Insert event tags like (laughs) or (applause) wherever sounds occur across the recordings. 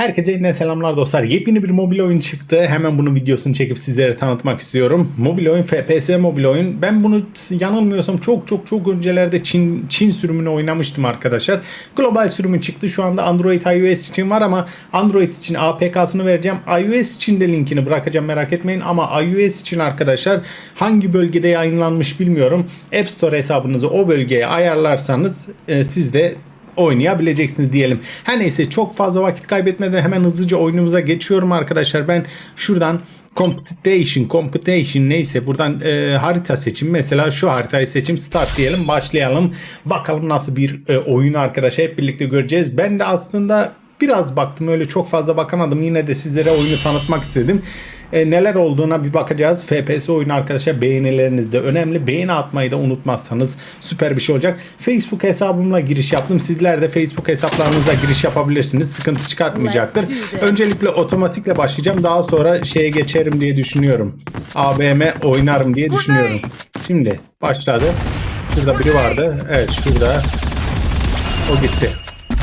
Herkese yeniden selamlar dostlar. Yepyeni bir mobil oyun çıktı. Hemen bunun videosunu çekip sizlere tanıtmak istiyorum. Mobil oyun FPS mobil oyun. Ben bunu yanılmıyorsam çok çok çok öncelerde Çin Çin sürümünü oynamıştım arkadaşlar. Global sürümü çıktı. Şu anda Android iOS için var ama Android için APK'sını vereceğim. iOS için de linkini bırakacağım merak etmeyin ama iOS için arkadaşlar hangi bölgede yayınlanmış bilmiyorum. App Store hesabınızı o bölgeye ayarlarsanız e, siz de oynayabileceksiniz diyelim. Her neyse çok fazla vakit kaybetmeden hemen hızlıca oyunumuza geçiyorum arkadaşlar. Ben şuradan Computation, Computation neyse buradan e, harita seçim. Mesela şu haritayı seçim. Start diyelim. Başlayalım. Bakalım nasıl bir e, oyun arkadaşlar hep birlikte göreceğiz. Ben de aslında biraz baktım öyle çok fazla bakamadım. Yine de sizlere oyunu tanıtmak istedim. E, neler olduğuna bir bakacağız. FPS oyunu arkadaşlar beğenileriniz de önemli. Beğeni atmayı da unutmazsanız süper bir şey olacak. Facebook hesabımla giriş yaptım. Sizler de Facebook hesaplarınızla giriş yapabilirsiniz. Sıkıntı çıkartmayacaktır. Öncelikle otomatikle başlayacağım. Daha sonra şeye geçerim diye düşünüyorum. ABM oynarım diye düşünüyorum. Şimdi başladı. Şurada biri vardı. Evet şurada. O gitti.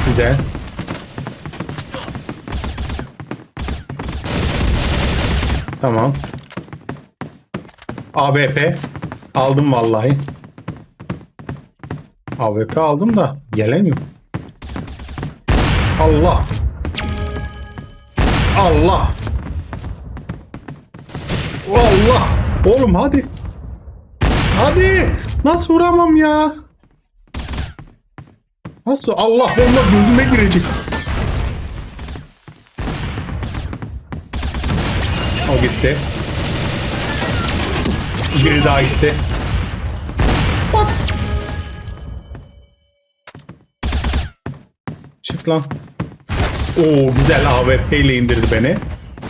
Güzel. Tamam. AWP aldım vallahi. AWP aldım da gelen yok. Allah. Allah. Allah. Oğlum hadi. Hadi. Nasıl vuramam ya? Nasıl? Allah bomba gözüme girecek. O gitti. Biri daha gitti. Bak. Çık lan. Oo güzel AWP ile indirdi beni.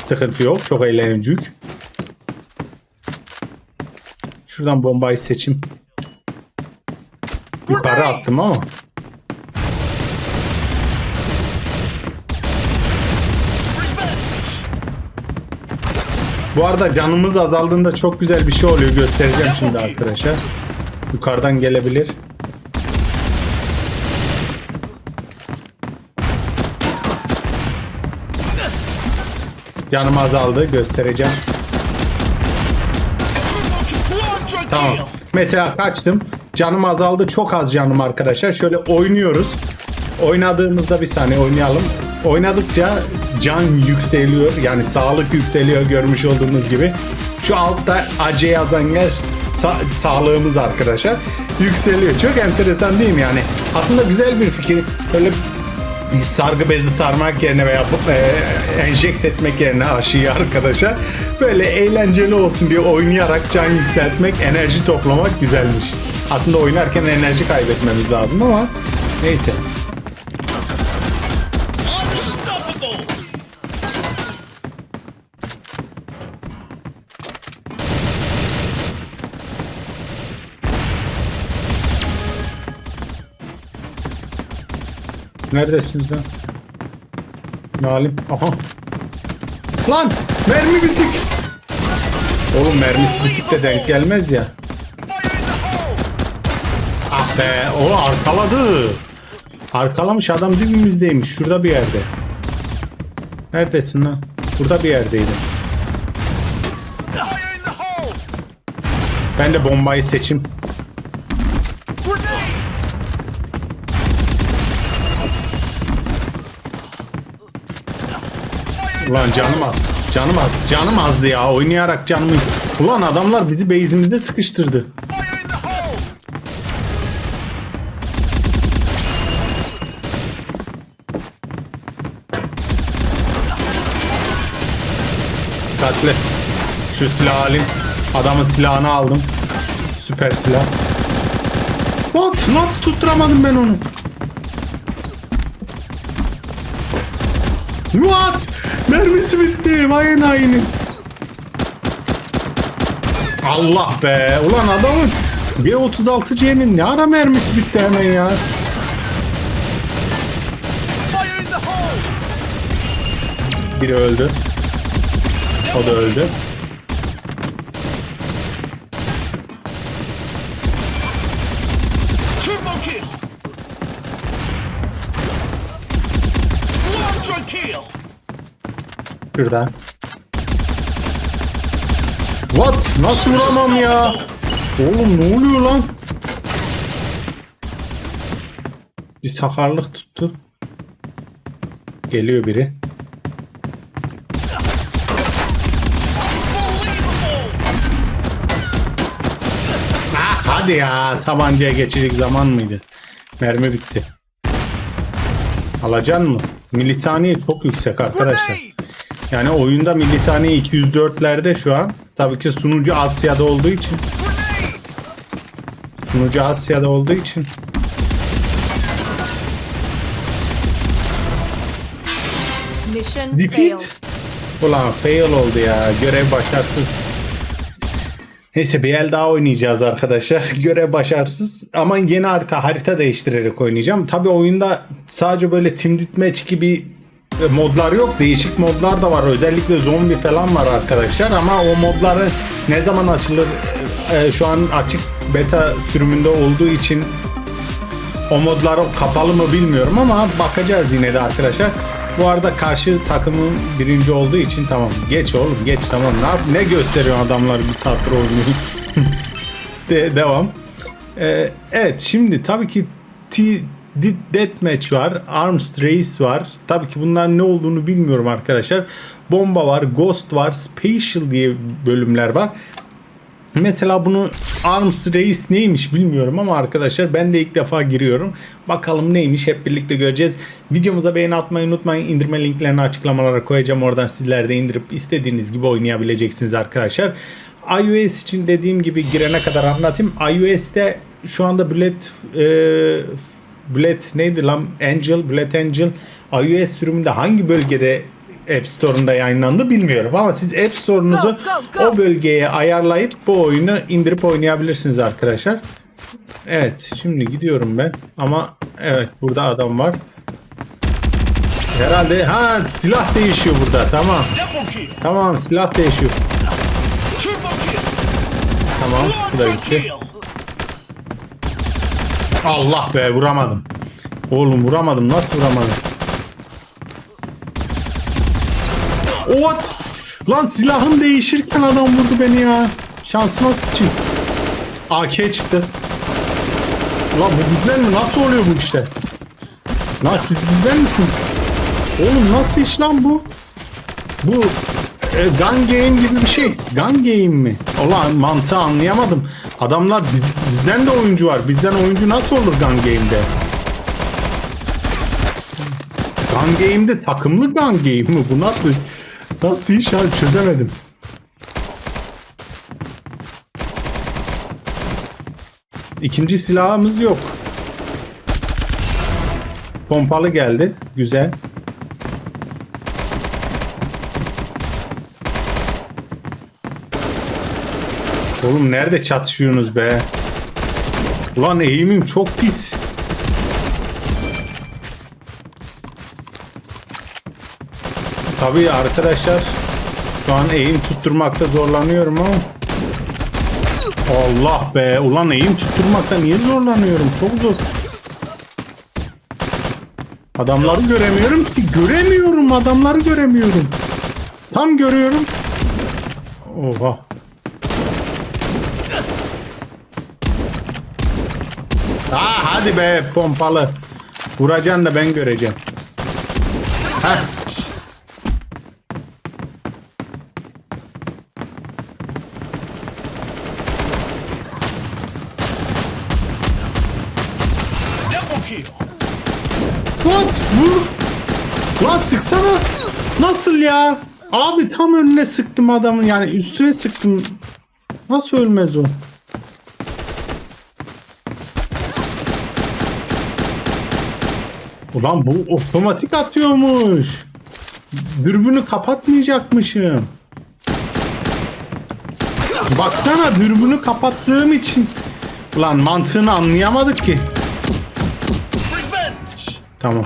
Sıkıntı yok. Çok eğlenceli. Şuradan bombayı seçim. Yukarı attım ama. Bu arada canımız azaldığında çok güzel bir şey oluyor. Göstereceğim şimdi arkadaşlar. Yukarıdan gelebilir. Canım azaldı. Göstereceğim. Tamam. Mesela kaçtım. Canım azaldı. Çok az canım arkadaşlar. Şöyle oynuyoruz. Oynadığımızda bir saniye oynayalım. Oynadıkça can yükseliyor. Yani sağlık yükseliyor görmüş olduğunuz gibi. Şu altta AC yazan yer sa- sağlığımız arkadaşlar. Yükseliyor. Çok enteresan değil mi yani? Aslında güzel bir fikir. Böyle sargı bezi sarmak yerine veya e, enjekt etmek yerine aşıyı arkadaşlar böyle eğlenceli olsun diye oynayarak can yükseltmek, enerji toplamak güzelmiş. Aslında oynarken enerji kaybetmemiz lazım ama neyse. Neredesiniz lan? Nalim. Aha. Lan! Mermi bitik. Oğlum mermisi bitik de denk gelmez ya. Ah be! O arkaladı. Arkalamış adam dibimizdeymiş. Şurada bir yerde. Neredesin lan? Burada bir yerdeydi. Ben de bombayı seçim. Ulan canım az. Canım az. Canım azdı ya. Oynayarak canımı... Ulan adamlar bizi base'imizde sıkıştırdı. Dikkatli. Şu silah alayım. Adamın silahını aldım. Süper silah. What? Nasıl tutturamadım ben onu? What? Mermisi bitti. Vay aynı. Allah be. Ulan adamın G36C'nin ne ara mermisi bitti hemen ya. Biri öldü. O da öldü. Kill! Şuradan. What? Nasıl vuramam ya? Oğlum ne oluyor lan? Bir sakarlık tuttu. Geliyor biri. Ah, hadi ya tabancaya geçecek zaman mıydı? Mermi bitti. Alacan mı? Milisaniye çok yüksek arkadaşlar. Yani oyunda milisaniye 204'lerde şu an. Tabii ki sunucu Asya'da olduğu için. Sunucu Asya'da olduğu için. Mission. Defeat. Ulan fail oldu ya. Görev başarısız. Neyse bir el daha oynayacağız arkadaşlar. (laughs) Görev başarısız ama yeni harita harita değiştirerek oynayacağım. Tabi oyunda sadece böyle team deathmatch gibi modlar yok. Değişik modlar da var. Özellikle zombi falan var arkadaşlar ama o modları ne zaman açılır e, şu an açık beta sürümünde olduğu için o modlar kapalı mı bilmiyorum ama bakacağız yine de arkadaşlar. Bu arada karşı takımın birinci olduğu için tamam. Geç oğlum geç tamam. Ne, ne gösteriyor adamlar bir saattir oynuyor. (laughs) De, devam. Ee, evet şimdi tabii ki T Deathmatch var. Arms Race var. Tabii ki bunlar ne olduğunu bilmiyorum arkadaşlar. Bomba var, Ghost var, Special diye bölümler var. Mesela bunu Arms Race neymiş bilmiyorum ama arkadaşlar ben de ilk defa giriyorum. Bakalım neymiş hep birlikte göreceğiz. Videomuza beğeni atmayı unutmayın. İndirme linklerini açıklamalara koyacağım. Oradan sizler de indirip istediğiniz gibi oynayabileceksiniz arkadaşlar. iOS için dediğim gibi girene kadar anlatayım. iOS'te şu anda Bullet e, Bullet neydi lan? Angel, Bullet Angel iOS sürümünde hangi bölgede App Store'unda yayınlandı bilmiyorum ama siz App Store'unuzu o bölgeye ayarlayıp bu oyunu indirip oynayabilirsiniz arkadaşlar. Evet şimdi gidiyorum ben ama evet burada adam var. Herhalde ha silah değişiyor burada tamam. Tamam silah değişiyor. Tamam bu da gitti. Allah be vuramadım. Oğlum vuramadım nasıl vuramadım? What? Lan silahım değişirken adam vurdu beni ya. Şansıma sıçayım. AK çıktı. Lan bu bizden mi? Nasıl oluyor bu işte? Lan siz bizden misiniz? Oğlum nasıl iş lan bu? Bu e, gun game gibi bir şey. Gun game mi? Ulan mantığı anlayamadım. Adamlar biz, bizden de oyuncu var. Bizden oyuncu nasıl olur gun game'de? Gun game'de takımlı gun game mi? Bu nasıl? Nasıl iş abi çözemedim. İkinci silahımız yok. Pompalı geldi. Güzel. Oğlum nerede çatışıyorsunuz be? Ulan eğimim çok pis. Tabii arkadaşlar şu an eğim tutturmakta zorlanıyorum ama Allah be ulan eğim tutturmakta niye zorlanıyorum çok zor. Adamları göremiyorum ki göremiyorum adamları göremiyorum. Tam görüyorum. Oha. Aa, hadi be pompalı. Vuracaksın da ben göreceğim. Heh. What? Vur. Lan sıksana. Nasıl ya? Abi tam önüne sıktım adamın yani üstüne sıktım. Nasıl ölmez o? Ulan bu otomatik atıyormuş. Dürbünü kapatmayacakmışım. Baksana dürbünü kapattığım için. Ulan mantığını anlayamadık ki. Tamam.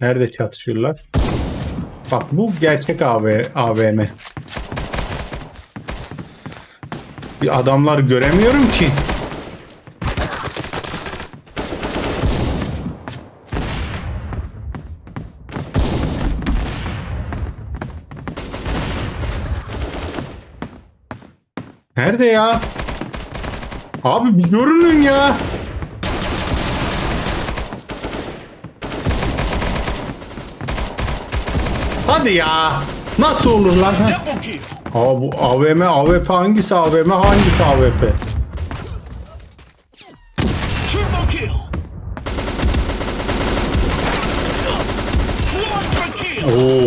Nerede çatışıyorlar? Bak bu gerçek AV, AVM. Bir adamlar göremiyorum ki. Nerede ya? Abi bir görünün ya. Hadi ya. Nasıl olur lan? İşte Aa, bu AVM, AWP hangisi AVM hangisi kill.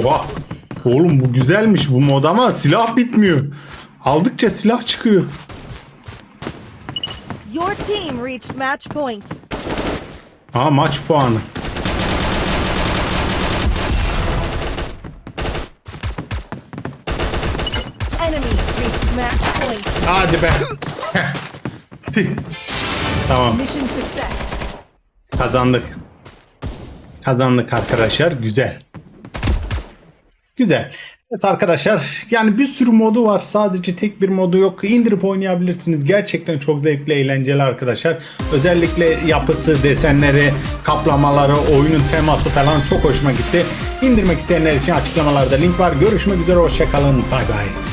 Oha. Oğlum bu güzelmiş bu mod ama silah bitmiyor. Aldıkça silah çıkıyor. Your team reached match point. Ha maç puanı. Enemy reached match point. Hadi be. Tamam kazandık. Kazandık arkadaşlar. Güzel. Güzel. Evet arkadaşlar yani bir sürü modu var. Sadece tek bir modu yok. İndirip oynayabilirsiniz. Gerçekten çok zevkli, eğlenceli arkadaşlar. Özellikle yapısı, desenleri, kaplamaları, oyunun teması falan çok hoşuma gitti. İndirmek isteyenler için açıklamalarda link var. Görüşmek üzere. Hoşçakalın. Bay bay.